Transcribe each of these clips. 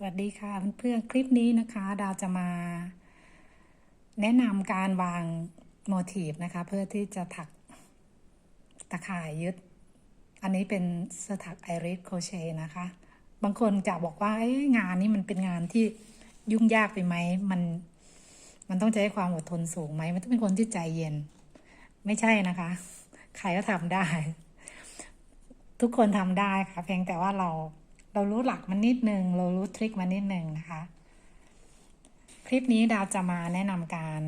สวัสดีค่ะเพื่อนๆคลิปนี้นะคะ ดาวจะมา แนะนำการวางโมทีฟนะคะ เพื่อที่จะถักตะข่ายยึด อันนี้เป็นสถักไอริสโคเชนะคะ บางคนจะบอกว่างานนี้มันเป็นงานที่ยุ่งยากไปไหมมันมันต้องใช้ความอดทนสูงไหมมันต้องเป็นคนที่ใจเย็น ไม่ใช่นะคะ ใครก็ทำได้ ทุกคนทำได้ค่ะ เพียงแต่ว่าเรา เรารู้หลักมันนิดนึง เรารู้ทริคมันนิดนึงนะคะ คลิปนี้ดาวจะมาแนะนำการ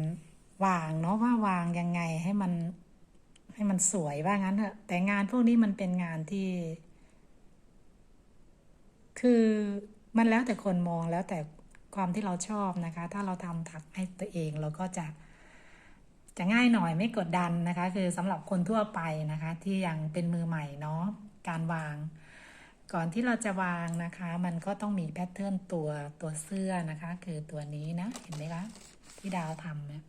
วางเนาะว่าวางยังไงให้มันให้มันสวยว่างั้นเถอะแต่งานพวกนี้มันเป็นงานที่ คือมันแล้วแต่คนมองแล้วแต่ความที่เราชอบนะคะ ถ้าเราทำถักให้ตัวเองเราก็จะจะง่ายหน่อยไม่กดดันนะคะ คือสำหรับคนทั่วไปนะคะ ที่ยังเป็นมือใหม่เนาะการวาง ก่อนที่เราจะวางนะคะ มันก็ต้องมีแพทเทิร์นตัวตัวเสื้อนะคะ คือตัวนี้นะ เห็นไหมคะ ที่ดาวทำเนี่ย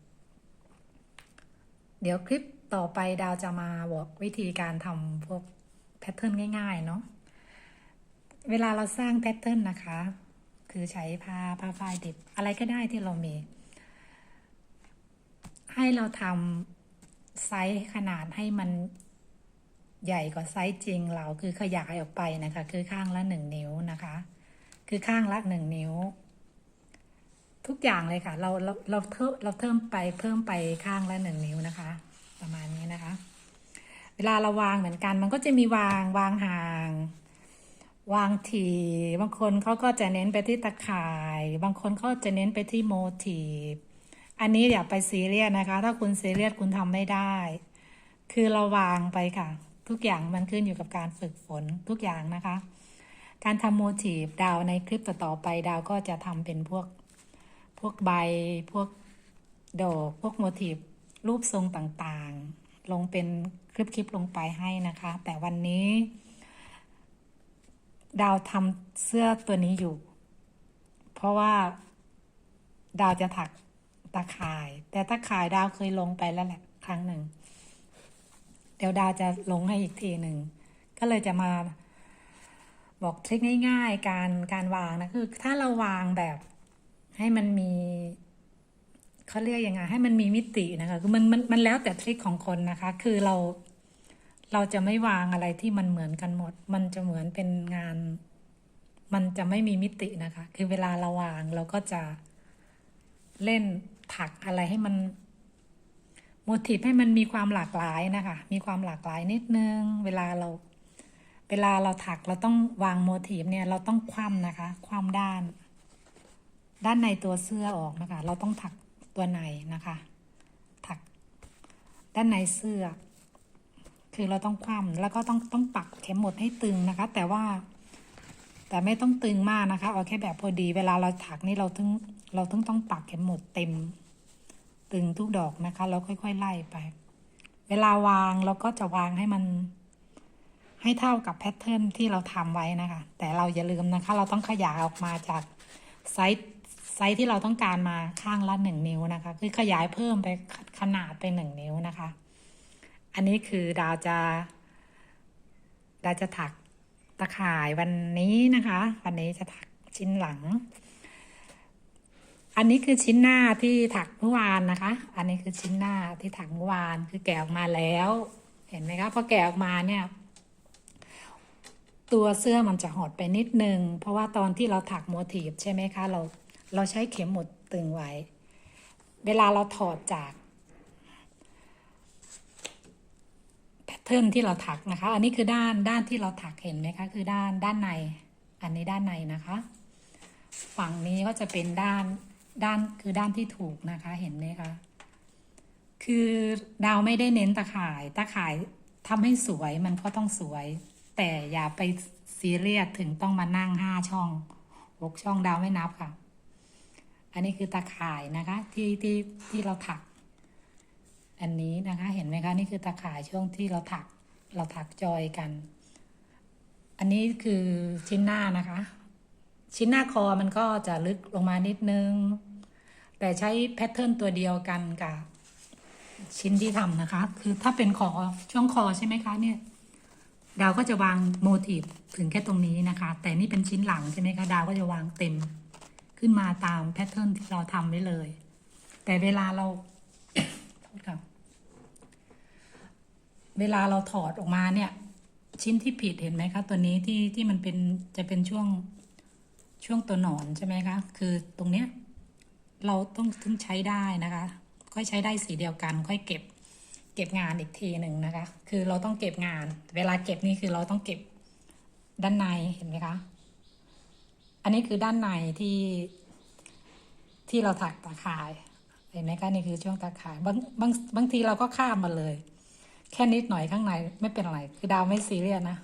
เดี๋ยวคลิปต่อไปดาวจะมาบอกวิธีการทำพวกแพทเทิร์นง่าย ๆ เนาะเวลาเราสร้างแพทเทิร์นนะคะ คือใช้ผ้าผ้าฝ้ายดิบ อะไรก็ได้ที่เรามี ให้เราทำไซส์ขนาดให้มัน ใหญ่กว่าไซส์จริงเราคือขยายออกไปนะคะ คือข้างละหนึ่งนิ้วนะคะ คือข้างละหนึ่งนิ้ว ทุกอย่างเลยค่ะ เราเราเราเพิ่มเราเพิ่มไปเพิ่มไปข้างละหนึ่งนิ้วนะคะ ประมาณนี้นะคะ เวลาเราวางเหมือนกัน มันก็จะมีวางวางห่าง วางทีบางคนเขาก็จะเน้นไปที่ตะข่าย บางคนเขาจะเน้นไปที่โมทีฟอันนี้อย่าไปซีเรียสนะคะ ถ้าคุณซีเรียสคุณทำไม่ได้ คือเราวางไปค่ะ ทุกอย่างมันขึ้นอยู่กับการฝึกฝนทุกอย่างนะคะ การทำโมทีฟดาวในคลิปต่อๆไปดาวก็จะทำเป็นพวกพวกใบพวกดอกพวกโมทีฟรูปทรงต่างๆ ลงเป็นคลิปๆลงไปให้นะคะ แต่วันนี้ ดาวทำเสื้อตัวนี้อยู่ เพราะว่าดาวจะถักตะข่าย แต่ตะข่ายดาวเคยลงไปแล้วแหละ ครั้งหนึ่ง เดี๋ยวดาวจะลงให้อีกทีหนึ่ง ก็เลยจะมาบอกทริคง่ายๆ การการวางนะคือ ถ้าเราวางแบบให้มันมีเขาเรียกยังไงให้มันมีมิตินะคะคือมันมันมันแล้วแต่ทริคของคนนะคะ คือเราเราจะไม่วางอะไรที่มันเหมือนกันหมด มันจะเหมือนเป็นงาน มันจะไม่มีมิตินะคะ คือเวลาเราวางเราก็จะเล่นถักอะไรให้มัน โมทีฟให้มันมีความหลากหลายนะคะ มีความหลากหลายนิดนึง เวลาเรา เวลาเราถักเราต้องวางโมทีฟเนี่ยเราต้องคว่ำนะคะ คว่ำด้าน ด้านในตัวเสื้อออกนะคะ เราต้องถักตัวในนะคะ ถัก ด้านในเสื้อ คือเราต้องคว่ำแล้วก็ต้องต้องปักเข็มหมดให้ตึงนะคะ แต่ว่าแต่ไม่ต้องตึงมากนะคะ เอาแค่แบบพอดี เวลาเราถักนี่เราต้องเราต้องต้องปักเข็มหมดเต็ม ตึงทุกดอกนะคะ แล้วค่อย ๆ ไล่ไป เวลาวางเราก็จะวางให้มัน ให้เท่ากับแพทเทิร์นที่เราทำไว้นะคะ แต่เราอย่าลืมนะคะ เราต้องขยายออกมาจากไซส์ไซส์ที่เราต้องการมาข้างละหนึ่งนิ้วนะคะ คือขยายเพิ่มไปขนาดไปหนึ่งนิ้วนะคะ อันนี้คือดาวจะดาวจะถักตะข่ายวันนี้นะคะ วันนี้จะถักชิ้นหลัง อันนี้คือชิ้นหน้าที่ถักเมื่อวานนะคะ อันนี้คือชิ้นหน้าที่ถักเมื่อวานคือแกะออกมาแล้ว เห็นไหมคะพอแกะออกมาเนี่ย ตัวเสื้อมันจะหดไปนิดนึง เพราะว่าตอนที่เราถักโมทีฟใช่ไหมคะ เราเราใช้เข็มหมุดตึงไว้ เวลาเราถอดจากแพทเทิร์นที่เราถักนะคะ อันนี้คือด้านด้านที่เราถักเห็นไหมคะ คือด้านด้านใน อันนี้ด้านในนะคะ ฝั่งนี้ก็จะเป็นด้าน ด้านคือด้านที่ถูกนะคะเห็นไหมคะ คือดาวไม่ได้เน้นตะข่าย ตะข่ายทำให้สวยมันก็ต้องสวย แต่อย่าไปซีเรียสถึงต้องมานั่งห้าช่องหกช่องดาวไม่นับค่ะ อันนี้คือตะข่ายนะคะ ที่ที่ที่เราถัก อันนี้นะคะ เห็นไหมคะนี่คือตะข่ายช่วงที่เราถัก เราถักจอยกัน อันนี้คือชิ้นหน้านะคะ ชิ้นหน้าคอมันก็จะลึกลงมานิดนึง แต่ใช้แพทเทิร์นตัวเดียวกันกับชิ้นที่ทำนะคะ คือถ้าเป็นคอช่วงคอใช่ไหมคะเนี่ย ดาวก็จะวางโมทีฟถึงแค่ตรงนี้นะคะ แต่นี่เป็นชิ้นหลังใช่ไหมคะ ดาวก็จะวางเต็มขึ้นมาตามแพทเทิร์นที่เราทำไว้เลย แต่เวลาเราโทษค่ะเวลาเราถอดออกมาเนี่ย ชิ้นที่ผิดเห็นไหมคะ ตัวนี้ที่ที่มันเป็นจะเป็นช่วง ช่วงตัวหนอนใช่ไหมคะ คือตรงเนี้ยเราต้องต้องใช้ได้นะคะ ค่อยใช้ได้สีเดียวกัน ค่อยเก็บ เก็บงานอีกทีหนึ่งนะคะ คือเราต้องเก็บงาน เวลาเก็บนี่คือเราต้องเก็บด้านในเห็นไหมคะ อันนี้คือด้านในที่ที่เราถักตาข่าย เห็นไหมคะนี่คือช่วงตาข่ายบางบางบางทีเราก็ข้ามมาเลย แค่นิดหน่อยข้างในไม่เป็นไร คือดาวไม่ซีเรียสนะ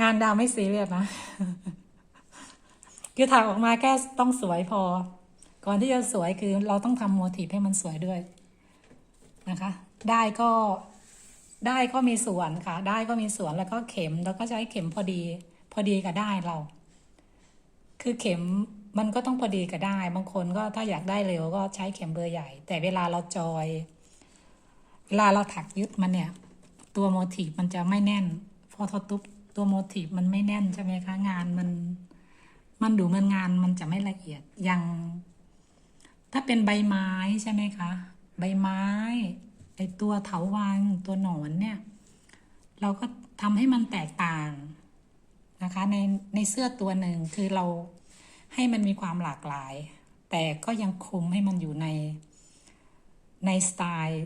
งานดาวไม่ซีเรียสนะ คือถักออกมาแค่ต้องสวยพอ ก่อนที่จะสวยคือเราต้องทำโมทีฟให้มันสวยด้วยนะคะ ได้ก็ได้ก็มีส่วนค่ะ ได้ก็มีส่วนแล้วก็เข็มแล้วก็ใช้เข็มพอดี พอดีกับได้เรา คือเข็มมันก็ต้องพอดีกับได้ บางคนก็ถ้าอยากได้เร็วก็ใช้เข็มเบอร์ใหญ่ แต่เวลาเราจอย เวลาเราถักยึดมันเนี่ย ตัวโมทีฟมันจะไม่แน่น พอทอตุบตัวโมทีฟมันไม่แน่นใช่ไหมคะงานมัน มันดูเหมือนงานมันจะไม่ละเอียดอย่างถ้าเป็นใบไม้ใช่ไหมคะ ใบไม้ไอตัวเถาวัลย์ตัวหนอนเนี่ย เราก็ทำให้มันแตกต่างนะคะ ในในเสื้อตัวหนึ่งคือเราให้มันมีความหลากหลาย แต่ก็ยังคุมให้มันอยู่ในในสไตล์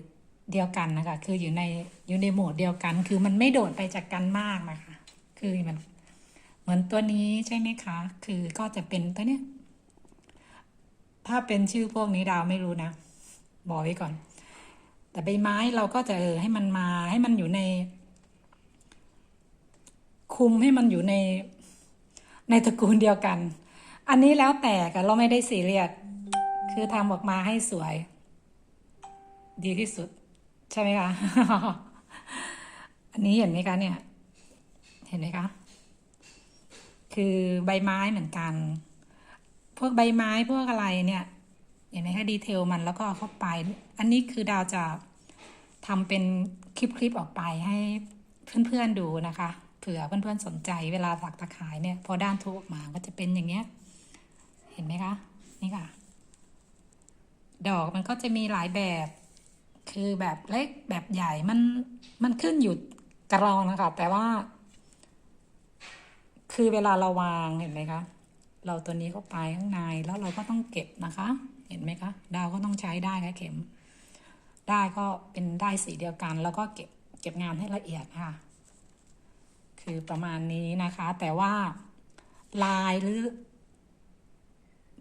เดียวกันนะคะ คืออยู่ในอยู่ในโหมดเดียวกัน คือมันไม่โดดไปจากกันมากนะคะ คือมัน เหมือนตัวนี้ใช่ไหมคะ คือก็จะเป็นตัวเนี้ย ถ้าเป็นชื่อพวกนี้ดาวไม่รู้นะ บอกไว้ก่อน แต่ใบไม้เราก็จะเออให้มันมาให้มันอยู่ใน คุมให้มันอยู่ใน ในตระกูลเดียวกัน อันนี้แล้วแต่กันเราไม่ได้ซีเรียสคือทำออกมาให้สวย ดีที่สุด ใช่ไหมคะ อันนี้เห็นไหมคะเนี่ย เห็นไหมคะ คือใบไม้เหมือนกัน พวกใบไม้พวกอะไรเนี่ย เห็นไหมคะดีเทลมันแล้วก็เอาเข้าไป อันนี้คือดาวจะทำเป็นคลิปๆออกไปให้เพื่อนๆดูนะคะเผื่อเพื่อนๆสนใจเวลาถักตะขายเนี่ย พอด้านทุกออกมาก็จะเป็นอย่างเงี้ย เห็นไหมคะ นี่ค่ะ ดอกมันก็จะมีหลายแบบ คือแบบเล็กแบบใหญ่มันมันขึ้นอยู่กับเรานะคะแต่ว่า คือเวลาเราวางเห็นไหมคะ เราตัวนี้เข้าไปข้างในแล้วเราก็ต้องเก็บนะคะ เห็นไหมคะ ดาวก็ต้องใช้ได้ค่ะเข็ม ได้ก็เป็นได้สีเดียวกัน แล้วก็เก็บเก็บงานให้ละเอียดค่ะ คือประมาณนี้นะคะ แต่ว่าลายหรือ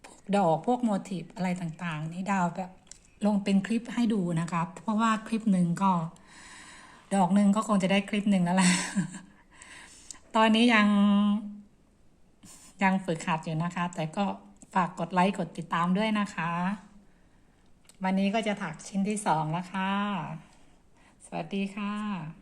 พวกดอกพวกโมทีฟอะไรต่างๆ นี่ดาวแบบลงเป็นคลิปให้ดูนะคะเพราะว่าคลิปหนึ่งก็ ดอกหนึ่งก็คงจะได้คลิปหนึ่งแล้วแหละ ตอนนี้ยังยังฝึกหัดอยู่นะคะ แต่ก็ฝากกดไลค์กดติดตามด้วยนะคะ วันนี้ก็จะถักชิ้นที่สองแล้วค่ะ สวัสดีค่ะ